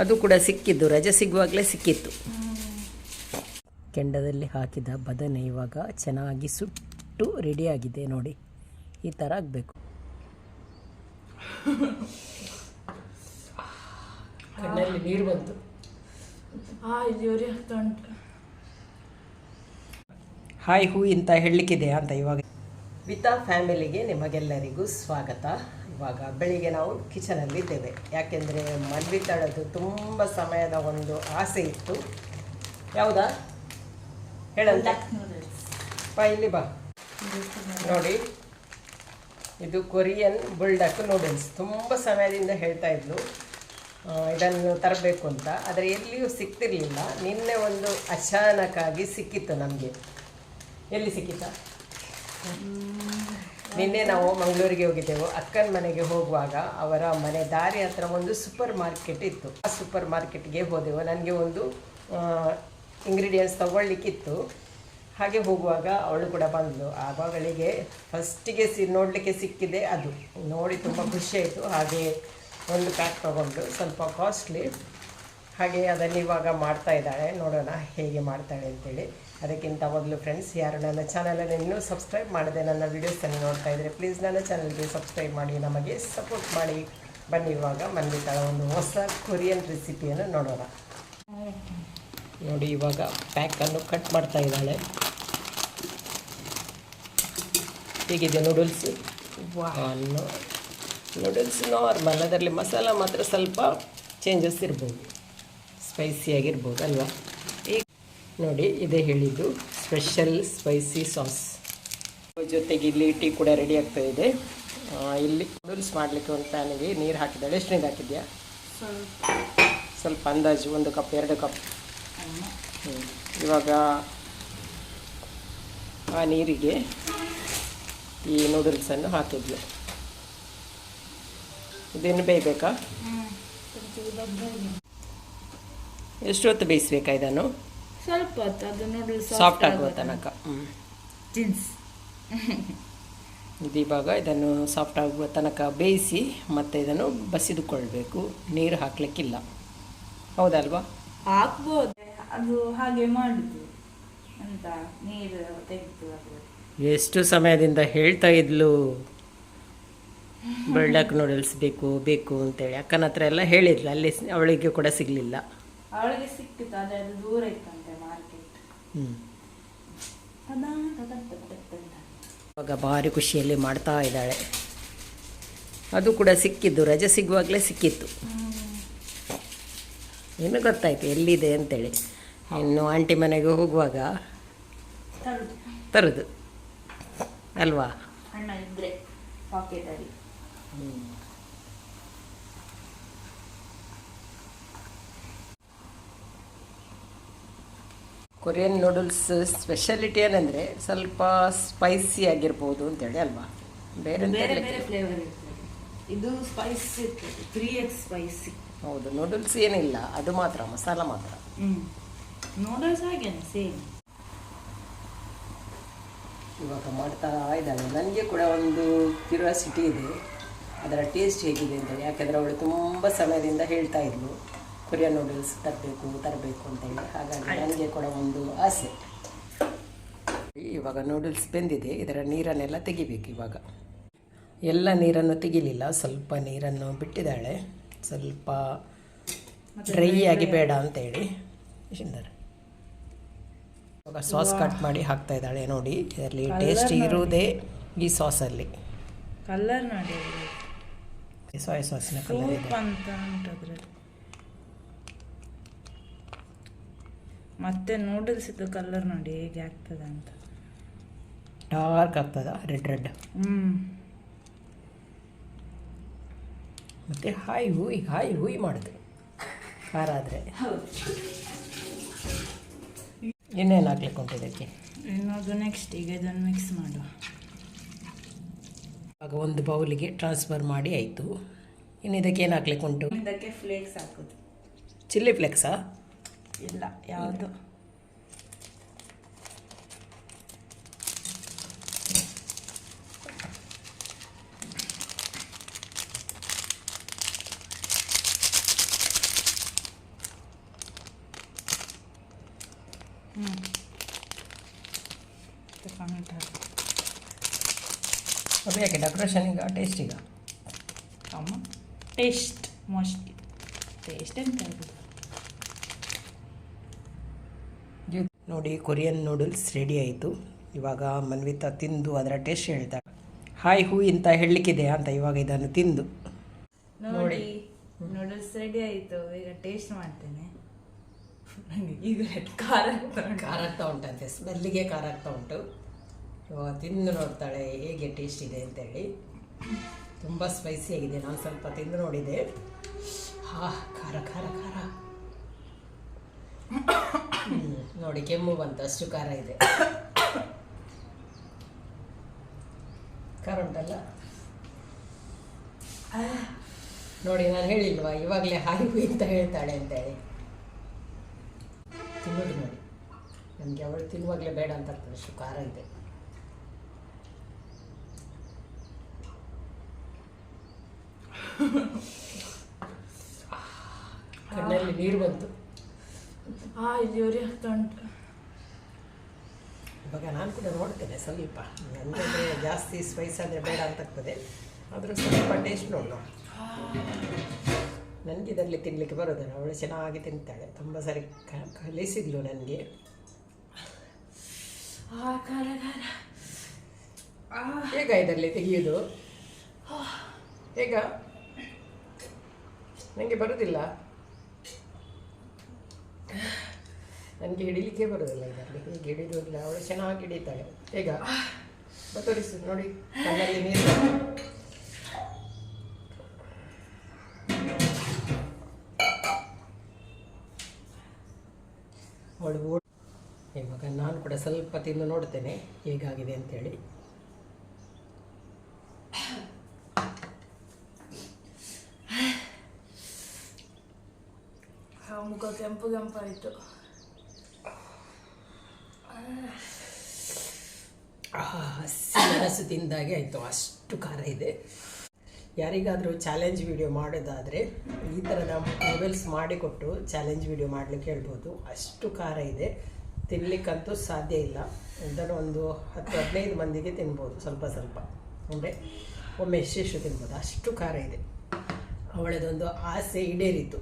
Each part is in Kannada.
ಅದು ಕೂಡ ಸಿಕ್ಕಿದ್ದು ರಜೆ ಸಿಗುವಾಗಲೇ ಸಿಕ್ಕಿತ್ತು. ಕೆಂಡದಲ್ಲಿ ಹಾಕಿದ ಬದನೆ ಇವಾಗ ಚೆನ್ನಾಗಿ ಸುಟ್ಟು ರೆಡಿಯಾಗಿದೆ ನೋಡಿ. ಈ ಥರ ಆಗಬೇಕು. ಕಣ್ಣಲ್ಲಿ ನೀರು ಬಂತು. ಹಾಯ್ ಹೂ ಇಂತ ಹೇಳಲಿಕ್ಕಿದೆ ಅಂತ ಇವಾಗ ವಿತಾ ಫ್ಯಾಮಿಲಿಗೆ ನಿಮಗೆಲ್ಲರಿಗೂ ಸ್ವಾಗತ. ಇವಾಗ ಬೆಳಿಗ್ಗೆ ನಾವು ಕಿಚನಲ್ಲಿದ್ದೇವೆ ಯಾಕೆಂದರೆ ಮಲ್ವಿ ತಳದು ತುಂಬ ಸಮಯದ ಒಂದು ಆಸೆ ಇತ್ತು. ಯಾವುದಾ? ಹೇಳಂತ. ಬಾ ಇಲ್ಲಿ ಬಾ. ನೋಡಿ. ಇದು ಕೊರಿಯನ್ ಬುಲ್ಡಕ್ ನೂಡಲ್ಸ್ ತುಂಬ ಸಮಯದಿಂದ ಹೇಳ್ತಾ ಇದ್ಲು. ಇದನ್ನು ತರಬೇಕು ಅಂತ. ಆದರೆ ಎಲ್ಲಿಯೂ ಸಿಗ್ತಿರ್ಲಿಲ್ಲ ನಿನ್ನೆ ಒಂದು ಅಚಾನಕ್ಕಾಗಿ ಸಿಕ್ಕಿತ್ತು ನಮಗೆ. ಎಲ್ಲಿ ಸಿಕ್ಕಿತಾ ನಿನ್ನೆ ನಾವು ಮಂಗಳೂರಿಗೆ ಹೋಗಿದ್ದೆವು. ಅಕ್ಕನ ಮನೆಗೆ ಹೋಗುವಾಗ ಅವರ ಮನೆ ದಾರಿ ಹತ್ರ ಒಂದು ಸೂಪರ್ ಮಾರ್ಕೆಟ್ ಇತ್ತು. ಆ ಸೂಪರ್ ಮಾರ್ಕೆಟ್ಗೆ ಹೋದೆವು. ನನಗೆ ಒಂದು ಇಂಗ್ರೀಡಿಯೆಂಟ್ಸ್ ತಗೊಳ್ಲಿಕ್ಕಿತ್ತು ಹಾಗೆ ಹೋಗುವಾಗ ಅವಳು ಕೂಡ ಬಂದಳು ಆವಾಗಳಿಗೆ ಫಸ್ಟಿಗೆ ಸಿ, ನೋಡಲಿಕ್ಕೆ ಸಿಕ್ಕಿದೆ ಅದು. ನೋಡಿ ತುಂಬ ಖುಷಿಯಾಯಿತು ಹಾಗೆ ಒಂದು ಪ್ಯಾಕ್ ತಗೊಂಡು ಸ್ವಲ್ಪ ಕಾಸ್ಟ್ಲಿ ಹಾಗೆ ಅದನ್ನು ಇವಾಗ ಮಾಡ್ತಾ ಇದ್ದಾಳೆ. ನೋಡೋಣ ಹೇಗೆ ಮಾಡ್ತಾಳೆ ಅಂತೇಳಿ. ಅದಕ್ಕಿಂತ ಮೊದಲು ಫ್ರೆಂಡ್ಸ್ ಯಾರು ನನ್ನ ಚಾನಲನ್ನು ಇನ್ನೂ ಸಬ್ಸ್ಕ್ರೈಬ್ ಮಾಡದೆ ನನ್ನ ವೀಡಿಯೋಸನ್ನು ನೋಡ್ತಾ ಇದ್ದರೆ ಪ್ಲೀಸ್ ನನ್ನ ಚಾನಲ್ಗೆ ಸಬ್ಸ್ಕ್ರೈಬ್ ಮಾಡಿ ನಮಗೆ ಸಪೋರ್ಟ್ ಮಾಡಿ. ಬನ್ನಿ ಇವಾಗ ಮನ್ವಿತಾಳ ಒಂದು ಹೊಸ ಕೊರಿಯನ್ ರೆಸಿಪಿಯನ್ನು ನೋಡೋಣ. ನೋಡಿ ಇವಾಗ ಪ್ಯಾಕನ್ನು ಕಟ್ ಮಾಡ್ತಾ ಇದ್ದಾಳೆ. ಹೇಗಿದೆ ನೂಡಲ್ಸ್ ನೂಡಲ್ಸ್ ನಾರ್ಮಲ್ ಅದರಲ್ಲಿ ಮಸಾಲ ಮಾತ್ರ ಸ್ವಲ್ಪ ಚೇಂಜಸ್ ಇರ್ಬೋದು. ಸ್ಪೈಸಿಯಾಗಿರ್ಬೋದು ಅಲ್ವಾ ನೋಡಿ ಇದೇ ಹೇಳಿದ್ದು ಸ್ಪೆಷಲ್ ಸ್ಪೈಸಿ ಸಾಸ್ ಜೊತೆಗೆ ಇಲ್ಲಿ ಟೀ ಕೂಡ ರೆಡಿ ಆಗ್ತಾ ಇದೆ. ಇಲ್ಲಿ ನೂಡಲ್ಸ್ ಮಾಡಲಿಕ್ಕೆ ಒಂದು ಪ್ಯಾನಿಗೆ ನೀರು ಹಾಕಿದ್ದಾಳೆ. ಎಷ್ಟು ನೀರು ಹಾಕಿದ್ಯಾ? ಸ್ವಲ್ಪ ಅಂದಾಜು ಒಂದು ಕಪ್ ಎರಡು ಕಪ್. ಇವಾಗ ಆ ನೀರಿಗೆ ಈ ನೂಡಲ್ಸನ್ನು ಹಾಕಿದ್ಲು. ಇದನ್ನು ಬೇಯಬೇಕಾ? ಎಷ್ಟೊತ್ತು ಬೇಯಿಸ್ಬೇಕಾ ಇದನ್ನು? ಸ್ವಲ್ಪ ಹೊತ್ತು ಅದು ನೂಡಲ್ಸ್ ಸಾಫ್ಟ್ ಆಗುವ ತನಕ. ಜೀನ್ಸ್ ಇದು ಇವಾಗ ಇದನ್ನು ಸಾಫ್ಟ್ ಆಗುವ ತನಕ ಬೇಯಿಸಿ ಮತ್ತೆ ಇದನ್ನು ಬಸಿದುಕೊಳ್ಬೇಕು. ನೀರು ಹಾಕ್ಲಿಕ್ಕಿಲ್ಲ. ಹೌದಲ್ವಾ? ಹಾಕ್ಬೋದು. ಅದು ಹಾಗೆ ಮಾಡುದು. ಅಂತ ನೀರು ತೆಗೆದು ಎಷ್ಟು ಸಮಯದಿಂದ ಹೇಳ್ತಾ ಇದ್ಲು? ಬೆಳ್ಳಕ್ ನೂಡಲ್ಸ್ ಬೇಕು ಬೇಕು ಅಂತೇಳಿ. ಅಕ್ಕನ ಹತ್ರ ಎಲ್ಲ ಹೇಳಿದ್ಲು. ಅಲ್ಲಿ ಅವಳಿಗೆ ಕೂಡ ಸಿಗಲಿಲ್ಲ. ಅವಳಿಗೆ ಸಿಕ್ಕಿತ್ತು ಆದರೆ ಅದು ದೂರ ಇತ್ತಂತೆ ಮಾರ್ಕೆಟ್ ಹ್ಞೂ ಅದಾ ತದ ತದ ತದ ತದ. ಇವಾಗ ಭಾರಿ ಖುಷಿಯಲ್ಲಿ ಮಾಡ್ತಾ ಇದ್ದಾಳೆ. ಅದು ಕೂಡ ಸಿಕ್ಕಿದ್ದು ರಜೆ ಸಿಗುವಾಗಲೇ ಸಿಕ್ಕಿತ್ತು. ಏನು ಗೊತ್ತಾಯ್ತು ಎಲ್ಲಿದೆ ಅಂತೇಳಿ. ಇನ್ನು ಆಂಟಿ ಮನೆಗೆ ಹೋಗುವಾಗ ತರುದು. ಅಲ್ವಾ? ಹಣ ಪಾಕೆಟ್ ಕೊರಿಯನ್ ನೂಡಲ್ಸ್ ಸ್ಪೆಷಾಲಿಟಿ ಏನಂದರೆ ಸ್ವಲ್ಪ ಸ್ಪೈಸಿ ಆಗಿರ್ಬೋದು ಅಂತೇಳಿ ಅಲ್ವಾ? ಬೇರೆ ಬೇರೆ ಬೇರೆ ಫ್ಲೇವರ್ ಇರ್ತದೆ. ಇದು ಸ್ಪೈಸಿ ಇರ್ತದೆ. ತ್ರೀ ಎಕ್ಸ್ ಸ್ಪೈಸಿ ಹೌದು ನೂಡಲ್ಸ್ ಏನಿಲ್ಲ ಅದು ಮಾತ್ರ ಮಸಾಲ ಮಾತ್ರ. ನೂಡಲ್ಸ್ ಹಾಗೆ ಸೇಮ್ ಇವಾಗ ಮಾಡ್ತಾ ಇದ್ದಾಳೆ. ನನಗೆ ಕೂಡ ಒಂದು ಕ್ಯೂರಿಯಾಸಿಟಿ ಇದೆ. ಅದರ ಟೇಸ್ಟ್ ಹೇಗಿದೆ ಅಂತೇಳಿ. ಯಾಕೆಂದರೆ ಅವಳು ತುಂಬ ಸಮಯದಿಂದ ಹೇಳ್ತಾ ಇದ್ಲು. ಕೊರಿಯನ್ ನೂಡಲ್ಸ್ ತರಬೇಕು ತರಬೇಕು ಅಂತೇಳಿ. ಹಾಗಾಗಿ ನನಗೆ ಕೂಡ ಒಂದು ಆಸೆ. ಇವಾಗ ನೂಡಲ್ಸ್ ಬೆಂದಿದೆ ಇದರ ನೀರನ್ನೆಲ್ಲ ತೆಗಿಬೇಕು ಇವಾಗ. ಎಲ್ಲ ನೀರನ್ನು ತೆಗಿಲಿಲ್ಲ ಸ್ವಲ್ಪ ನೀರನ್ನು ಬಿಟ್ಟಿದ್ದಾಳೆ. ಸ್ವಲ್ಪ ಡ್ರೈ ಆಗಿ ಬೇಡ ಅಂತೇಳಿ. ಸುಂದರ ಇವಾಗ ಸಾಸ್ ಕಟ್ ಮಾಡಿ ಹಾಕ್ತಾ ಇದ್ದಾಳೆ ನೋಡಿ. ಇದರಲ್ಲಿ ಟೇಸ್ಟ್ ಇರುವುದೇ ಈ ಸಾಸಲ್ಲಿ ಕಲರ್ ನೋಡಿ. ಸೋಯಾ ಸಾಸಿನ ಕಲರ್ ಇದೆ ಸೂಪ್ ಅಂತ ಉಂಟು ಅದ್ರಲ್ಲಿ ಮತ್ತೆ ನೂಡಲ್ಸ್ ಇದು ಕಲರ್ ನೋಡಿ ಹೇಗೆ ಆಗ್ತದೆ ಅಂತ. ಡಾರ್ಕ್ ಆಗ್ತದ ರೆಡ್ ರೆಡ್ ಹ್ಮ್. ಮತ್ತೆ ಹಾಯ್ ಹೂಯಿ ಹಾಯ್ ಹೂಯಿ ಮಾಡಿದ್ರು ಖಾರ ಆದರೆ. ಇನ್ನೇನು ಹಾಕ್ಲಿಕ್ಕೆ ಉಂಟು ಇದಕ್ಕೆ? ಇನ್ನೊಂದು ನೆಕ್ಸ್ಟ್ ಈಗ ಇದನ್ನು ಮಿಕ್ಸ್ ಮಾಡುವ. ಆಗ ಒಂದು ಬೌಲಿಗೆ ಟ್ರಾನ್ಸ್ಫರ್ ಮಾಡಿ ಆಯಿತು. ಇನ್ನು ಇದಕ್ಕೆ ಏನು ಹಾಕ್ಲಿಕ್ಕೆ ಉಂಟು? ಇದಕ್ಕೆ ಫ್ಲೇಕ್ಸ್ ಹಾಕೋದು. ಚಿಲ್ಲಿ ಫ್ಲೆಕ್ಸಾ ಇಲ್ಲ ಯಾವುದು? ಅದು ಯಾಕೆ ಡೆಕೋರೇಷನ್ ಈಗ ಟೇಸ್ಟ್ ಈಗ? ಅಮ್ಮ ಟೇಸ್ಟ್ ಮೋಸ್ಟ್ಲಿ ಟೇಸ್ಟ್ ಅಂತ ಹೇಳ್ಬೋದು ನೋಡಿ ಕೊರಿಯನ್ ನೂಡಲ್ಸ್ ರೆಡಿ ಆಯಿತು. ಇವಾಗ ಮನ್ವಿತಾ ತಿಂದು ಅದರ ಟೇಸ್ಟ್ ಹೇಳ್ತಾಳೆ. ಹಾಯ್ ಹೂ ಇಂತ ಹೇಳಲಿಕ್ಕಿದೆ ಅಂತ ಇವಾಗ ಇದನ್ನು ತಿಂದು. ನೋಡಿ ನೂಡಲ್ಸ್ ರೆಡಿ ಆಯಿತು. ಈಗ ಟೇಸ್ಟ್ ಮಾಡ್ತೇನೆ. ಈಗ ಖಾರ ಖಾರ ಆಗ್ತಾ ಉಂಟಂತೆ ಸ್ಮೆಲ್ಲಿಗೆ ಖಾರ ಆಗ್ತಾ ಉಂಟು. ಇವಾಗ ತಿಂದು ನೋಡ್ತಾಳೆ ಹೇಗೆ ಟೇಸ್ಟ್ ಇದೆ ಅಂತೇಳಿ ತುಂಬ ಸ್ಪೈಸಿ ಆಗಿದೆ. ನಾನು ಸ್ವಲ್ಪ ತಿಂದು ನೋಡಿದೆ. ಹಾ ಖಾರ ಖಾರ ಖಾರ. ನೋಡಿ, ಕೆಮ್ಮು ಬಂತು, ಅಷ್ಟು ಖಾರ ಇದೆ. ಖಾರ ಉಂಟಲ್ಲ? ನೋಡಿ, ನಾನು ಹೇಳಿಲ್ವಾ, ಇವಾಗಲೇ ಹೂಯಿ ಅಂತ ಹೇಳ್ತಾಳೆ ಅಂತೇಳಿ. ತಿನ್ನೋದು ನೋಡಿ. ನನಗೆ ಅವಳು ತಿನ್ನುವಾಗಲೇ ಬೇಡ ಅಂತ ಆಗ್ತದೆ ಅಷ್ಟು ಖಾರ ಇದೆ. ಕಣ್ಣಲ್ಲಿ ನೀರು ಬಂತು. ಆ ಉಂಟು. ಇವಾಗ ನಾನು ಕೂಡ ನೋಡ್ತೇನೆ ಸ್ವಲ್ಪ ನನಗೆ ಜಾಸ್ತಿ ಸ್ಪೈಸ್ ಆದರೆ ಬೇಡ ಅಂತ ಆಗ್ತದೆ. ಆದರೂ ಸ್ವಲ್ಪ ಟೇಸ್ಟ್ ನೋಡು ನನಗೆ ಇದರಲ್ಲಿ ತಿನ್ನಲಿಕ್ಕೆ ಬರೋದಿಲ್ಲ ಅವಳು ಚೆನ್ನಾಗಿ ತಿಂತಾಳೆ. ತುಂಬ ಸರಿ ಕಲಿಸಿದ್ಲು ನನಗೆ. ಹೇಗ ಇದರಲ್ಲಿ ತೆಗೆಯೋದು? ಹೇಗ? ನನಗೆ ಬರೋದಿಲ್ಲ. ನನಗೆ ಹಿಡಿಲಿಕ್ಕೆ ಬರೋದಿಲ್ಲ ಇದರಲ್ಲಿ. ಹೀಗೆ ಹಿಡಿಯೋದಿಲ್ಲ ಅವಳು ಚೆನ್ನಾಗಿ ಹಿಡಿತಾಳೆ. ಈಗ ತೋರಿಸು ನೋಡಿ. ಕಣ್ಣಲ್ಲಿ ನೀರು. ಅವಳು ಇವಾಗ ನಾನು ಕೂಡ ಸ್ವಲ್ಪ ತಿಂದು ನೋಡ್ತೇನೆ. ಹೇಗಾಗಿದೆ ಅಂತೇಳಿ ಆ ಮುಖ ಕೆಂಪು ಕೆಂಪಾಯಿತು ಹಸಿ ತಿಂದಾಗೆ ಆಯಿತು ಅಷ್ಟು ಖಾರ ಇದೆ ಯಾರಿಗಾದರೂ ಚಾಲೆಂಜ್ ವಿಡಿಯೋ ಮಾಡೋದಾದರೆ ಈ ಥರದ ನೂಡಲ್ಸ್ ಮಾಡಿಕೊಟ್ಟು ಚಾಲೆಂಜ್ ವಿಡಿಯೋ ಮಾಡಲಿಕ್ಕೆ ಹೇಳ್ಬೋದು. ಅಷ್ಟು ಖಾರ ಇದೆ. ತಿನ್ನಲಿಕ್ಕಂತೂ ಸಾಧ್ಯ ಇಲ್ಲ. ಇದನ್ನು ಒಂದು ಹತ್ತು ಹದಿನೈದು ಮಂದಿಗೆ ತಿನ್ಬೋದು ಸ್ವಲ್ಪ ಸ್ವಲ್ಪ. ಅಂದರೆ ಒಮ್ಮೆ ಎಷ್ಟೆಷ್ಟು ತಿನ್ಬೋದು ಅಷ್ಟು ಖಾರ ಇದೆ. ಅವಳದೊಂದು ಆಸೆ ಈಡೇರಿತು.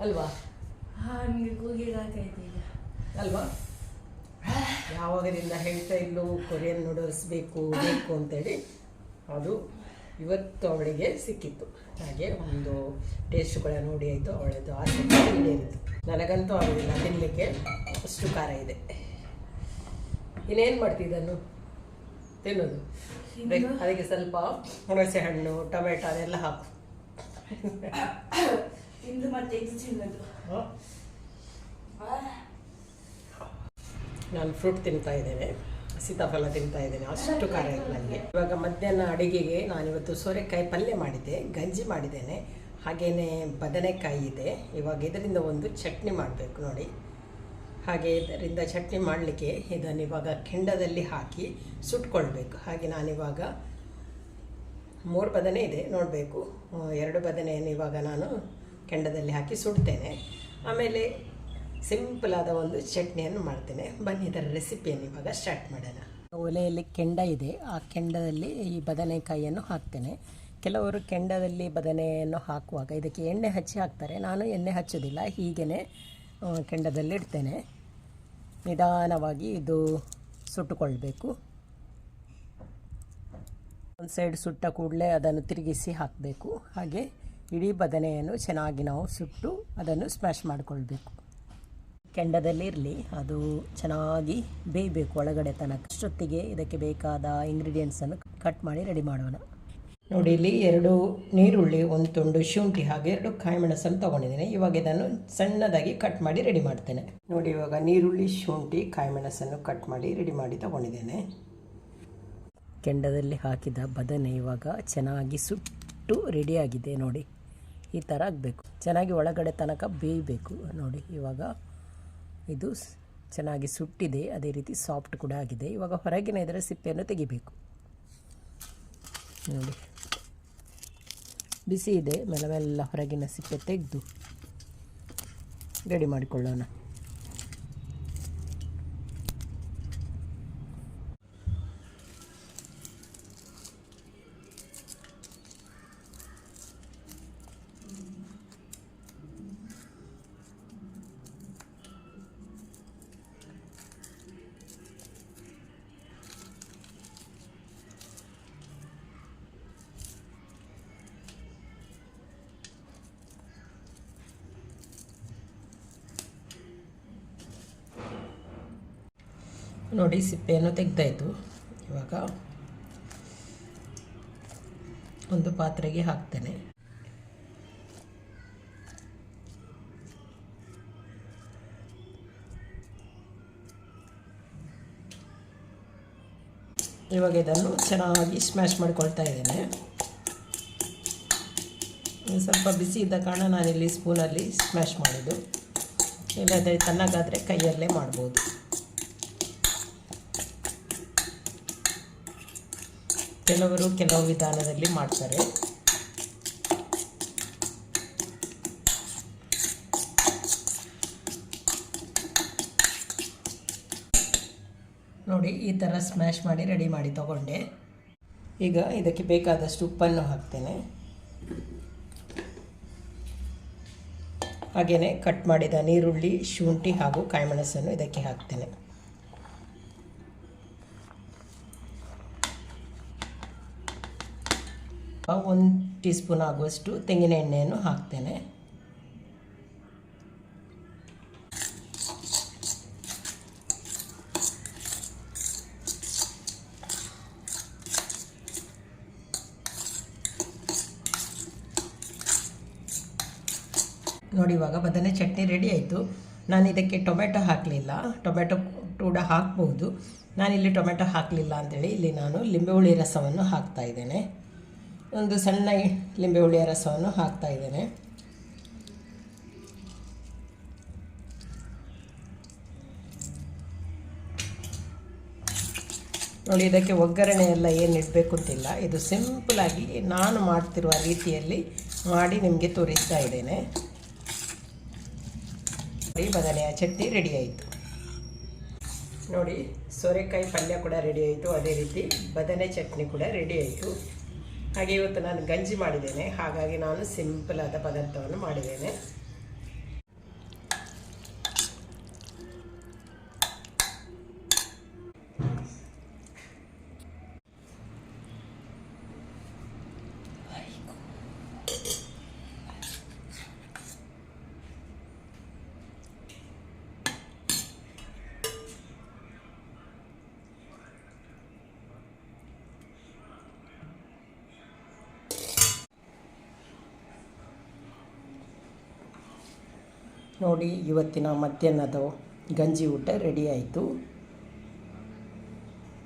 ಅಲ್ವಾ? ನನಗೆ ಕೂಗಿಗೆ ಹಾಕೈತೆ ಈಗ. ಅಲ್ವಾ? ಯಾವಾಗದಿಂದ ಹೇಳ್ತಾ ಇಲ್ಲೋ ಕೊರಿಯನ್ ನೂಡಲ್ಸ್ ಬೇಕು ಬೇಕು ಅಂತೇಳಿ. ಅದು ಇವತ್ತು ಅವಳಿಗೆ ಸಿಕ್ಕಿತ್ತು. ಹಾಗೆ ಒಂದು ಟೇಸ್ಟ್ ಕೂಡ ನೋಡಿ ಆಯಿತು ಅವಳದ್ದು ಆಸೆ ಈಡೇರಿತು ನನಗಂತೂ ಆಗೋದಿಲ್ಲ ತಿನ್ನಲಿಕ್ಕೆ ಅಷ್ಟು ಖಾರ ಇದೆ. ಇನ್ನೇನು ಮಾಡ್ತಿದ್ದನ್ನು? ತಿನ್ನೋದು. ಅದಕ್ಕೆ ಸ್ವಲ್ಪ ಹುಣಸೆ ಹಣ್ಣು ಟೊಮೆಟೊ ಅದೆಲ್ಲ ಹಾಕು. ತಿಂದು ಮತ್ತೆ ಇದು ತಿನ್ನೋದು ನಾನು ಫ್ರೂಟ್ ತಿಂತಾ ಇದ್ದೇನೆ ಸೀತಾಫಲ ತಿಂತಾ ಇದ್ದೇನೆ ಅಷ್ಟು ಖಾರ ಇದೆ ನನಗೆ. ಇವಾಗ ಮಧ್ಯಾಹ್ನ ಅಡಿಗೆಗೆ ನಾನಿವತ್ತು ಸೋರೆಕಾಯಿ ಪಲ್ಯ ಮಾಡಿದ್ದೆ ಗಂಜಿ ಮಾಡಿದ್ದೇನೆ ಹಾಗೆಯೇ ಬದನೆಕಾಯಿ ಇದೆ. ಇವಾಗ ಇದರಿಂದ ಒಂದು ಚಟ್ನಿ ಮಾಡಬೇಕು ನೋಡಿ. ಹಾಗೆ ಇದರಿಂದ ಚಟ್ನಿ ಮಾಡಲಿಕ್ಕೆ ಇದನ್ನು ಇವಾಗ ಕೆಂಡದಲ್ಲಿ ಹಾಕಿ ಸುಟ್ಕೊಳ್ಬೇಕು. ಹಾಗೆ ನಾನಿವಾಗ ಮೂರು ಬದನೆ ಇದೆ ನೋಡಬೇಕು. ಎರಡು ಬದನೆಯನ್ನು ಇವಾಗ ನಾನು ಕೆಂಡದಲ್ಲಿ ಹಾಕಿ ಸುಡ್ತೇನೆ. ಆಮೇಲೆ ಸಿಂಪಲ್ ಆದ ಒಂದು ಚಟ್ನಿಯನ್ನು ಮಾಡ್ತೇನೆ. ಬನ್ನಿ, ಇದರ ರೆಸಿಪಿಯನ್ನು ಇವಾಗ ಸ್ಟಾರ್ಟ್ ಮಾಡೋಣ. ಒಲೆಯಲ್ಲಿ ಕೆಂಡ ಇದೆ. ಆ ಕೆಂಡದಲ್ಲಿ ಈ ಬದನೆಕಾಯಿಯನ್ನು ಹಾಕ್ತೇನೆ. ಕೆಲವರು ಕೆಂಡದಲ್ಲಿ ಬದನೆಯನ್ನು ಹಾಕುವಾಗ ಇದಕ್ಕೆ ಎಣ್ಣೆ ಹಚ್ಚಿ ಹಾಕ್ತಾರೆ. ನಾನು ಎಣ್ಣೆ ಹಚ್ಚೋದಿಲ್ಲ. ಹೀಗೇ ಕೆಂಡದಲ್ಲಿ ಇಡ್ತೇನೆ. ನಿಧಾನವಾಗಿ ಇದು ಸುಟ್ಟುಕೊಳ್ಬೇಕು. ಒಂದು ಸೈಡ್ ಸುಟ್ಟ ಕೂಡಲೇ ಅದನ್ನು ತಿರುಗಿಸಿ ಹಾಕಬೇಕು. ಹಾಗೆ ಇಡೀ ಬದನೆಯನ್ನು ಚೆನ್ನಾಗಿ ನಾವು ಸುಟ್ಟು ಅದನ್ನು ಸ್ಮ್ಯಾಶ್ ಮಾಡಿಕೊಳ್ಬೇಕು. ಕೆಂಡದಲ್ಲಿ ಇರಲಿ ಅದು ಚೆನ್ನಾಗಿ ಬೇಯಬೇಕು ಒಳಗಡೆ ತನಕ. ಅಷ್ಟೊತ್ತಿಗೆ ಇದಕ್ಕೆ ಬೇಕಾದ ಇಂಗ್ರೀಡಿಯೆಂಟ್ಸನ್ನು ಕಟ್ ಮಾಡಿ ರೆಡಿ ಮಾಡೋಣ. ನೋಡಿ, ಇಲ್ಲಿ ಎರಡು ನೀರುಳ್ಳಿ, ಒಂದು ತುಂಡು ಶುಂಠಿ ಹಾಗೆ ಎರಡು ಕಾಯಿಮೆಣಸನ್ನು ತೊಗೊಂಡಿದ್ದೇನೆ. ಇವಾಗ ಇದನ್ನು ಸಣ್ಣದಾಗಿ ಕಟ್ ಮಾಡಿ ರೆಡಿ ಮಾಡ್ತೇನೆ. ನೋಡಿ, ಇವಾಗ ನೀರುಳ್ಳಿ, ಶುಂಠಿ, ಕಾಯಿಮೆಣಸನ್ನು ಕಟ್ ಮಾಡಿ ರೆಡಿ ಮಾಡಿ ತೊಗೊಂಡಿದ್ದೇನೆ. ಕೆಂಡದಲ್ಲಿ ಹಾಕಿದ ಬದನೆ ಇವಾಗ ಚೆನ್ನಾಗಿ ಸುಟ್ಟು ರೆಡಿಯಾಗಿದೆ ನೋಡಿ ಈ ಥರ ಆಗಬೇಕು. ಚೆನ್ನಾಗಿ ಒಳಗಡೆ ತನಕ ಬೇಯಬೇಕು. ನೋಡಿ, ಇವಾಗ ಇದು ಚೆನ್ನಾಗಿ ಸುಟ್ಟಿದೆ. ಅದೇ ರೀತಿ ಸಾಫ್ಟ್ ಕೂಡ ಆಗಿದೆ. ಇವಾಗ ಹೊರಗಿನ ಇದರ ಸಿಪ್ಪೆಯನ್ನು ತೆಗಿಬೇಕು. ನೋಡಿ. ಬಿಸಿ ಇದೆ. ಮೆಲ್ಲ ಹೊರಗಿನ ಸಿಪ್ಪೆ ತೆಗೆದು ರೆಡಿ ಮಾಡಿಕೊಳ್ಳೋಣ. ನೋಡಿ ಸಿಪ್ಪೆಯನ್ನು ತೆಗೆದಾಯಿತು. ಇವಾಗ ಒಂದು ಪಾತ್ರೆಗೆ ಹಾಕ್ತೇನೆ. ಇವಾಗ ಇದನ್ನು ಚೆನ್ನಾಗಿ ಸ್ಮ್ಯಾಶ್ ಮಾಡ್ಕೊಳ್ತಾ ಇದ್ದೇನೆ. ಸ್ವಲ್ಪ ಬಿಸಿ ಇದ್ದ ಕಾರಣ ನಾನಿಲ್ಲಿ ಸ್ಪೂನಲ್ಲಿ ಸ್ಮ್ಯಾಶ್ ಮಾಡಿದ್ದು. ಇಲ್ಲದೇ ತಣ್ಣಗಾದರೆ ಕೈಯಲ್ಲೇ ಮಾಡ್ಬೋದು. ಕೆಲವರು ಕೆಲವು ವಿಧಾನದಲ್ಲಿ ಮಾಡ್ತಾರೆ. ನೋಡಿ, ಈ ಥರ ಸ್ಮ್ಯಾಶ್ ಮಾಡಿ ರೆಡಿ ಮಾಡಿ ತಗೊಂಡೆ. ಈಗ ಇದಕ್ಕೆ ಬೇಕಾದಷ್ಟು ಉಪ್ಪನ್ನು ಹಾಕ್ತೇನೆ. ಹಾಗೆಯೇ ಕಟ್ ಮಾಡಿದ ನೀರುಳ್ಳಿ, ಶುಂಠಿ ಹಾಗೂ ಕಾಯಿಮೆಣಸನ್ನು ಇದಕ್ಕೆ ಹಾಕ್ತೇನೆ. ಒಂದು ಟೀ ಸ್ಪೂನ್ ಆಗುವಷ್ಟು ತೆಂಗಿನ ಎಣ್ಣೆಯನ್ನು ಹಾಕ್ತೇನೆ. ನೋಡಿ, ಇವಾಗ ಬದನೆ ಚಟ್ನಿ ರೆಡಿ ಆಯಿತು. ನಾನು ಇದಕ್ಕೆ ಟೊಮೆಟೊ ಹಾಕಲಿಲ್ಲ. ಟೊಮೆಟೊ ಕೂಡ ಹಾಕ್ಬೋದು. ನಾನಿಲ್ಲಿ ಟೊಮೆಟೊ ಹಾಕಲಿಲ್ಲ ಅಂಥೇಳಿ ಇಲ್ಲಿ ನಾನು ಲಿಂಬೆ ಹುಳಿ ರಸವನ್ನು ಹಾಕ್ತಾ ಇದ್ದೇನೆ. ಒಂದು ಸಣ್ಣ ಲಿಂಬೆ ಹುಳಿಯ ರಸವನ್ನು ಹಾಕ್ತಾ ಇದ್ದೇನೆ. ನೋಡಿ, ಇದಕ್ಕೆ ಒಗ್ಗರಣೆ ಎಲ್ಲ ಏನು ಇಡಬೇಕು ಅಂತಿಲ್ಲ. ಇದು ಸಿಂಪಲಾಗಿ ನಾನು ಮಾಡ್ತಿರುವ ರೀತಿಯಲ್ಲಿ ಮಾಡಿ ನಿಮಗೆ ತೋರಿಸ್ತಾ ಇದ್ದೇನೆ. ಬದನೆಯ ಚಟ್ನಿ ರೆಡಿ ಆಯಿತು. ನೋಡಿ, ಸೋರೆಕಾಯಿ ಪಲ್ಯ ಕೂಡ ರೆಡಿ ಆಯಿತು. ಅದೇ ರೀತಿ ಬದನೆ ಚಟ್ನಿ ಕೂಡ ರೆಡಿ ಆಯಿತು. ಹಾಗೆ ಇವತ್ತು ನಾನು ಗಂಜಿ ಮಾಡಿದ್ದೇನೆ. ಹಾಗಾಗಿ ನಾನು ಸಿಂಪಲ್ ಆದ ಪದಾರ್ಥವನ್ನು ಮಾಡಿದ್ದೇನೆ. ನೋಡಿ ಇವತ್ತಿನ ಮಧ್ಯಾಹ್ನದ ಗಂಜಿ ಊಟ ರೆಡಿ ಆಯಿತು